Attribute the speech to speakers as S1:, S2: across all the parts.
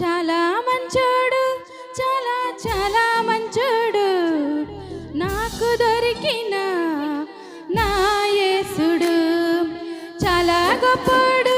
S1: చాలా మంచోడు చాలా చాలా మంచోడు. నాకు దొరికిన నా యేసుడు చాలా గొప్పడు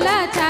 S1: মালা চা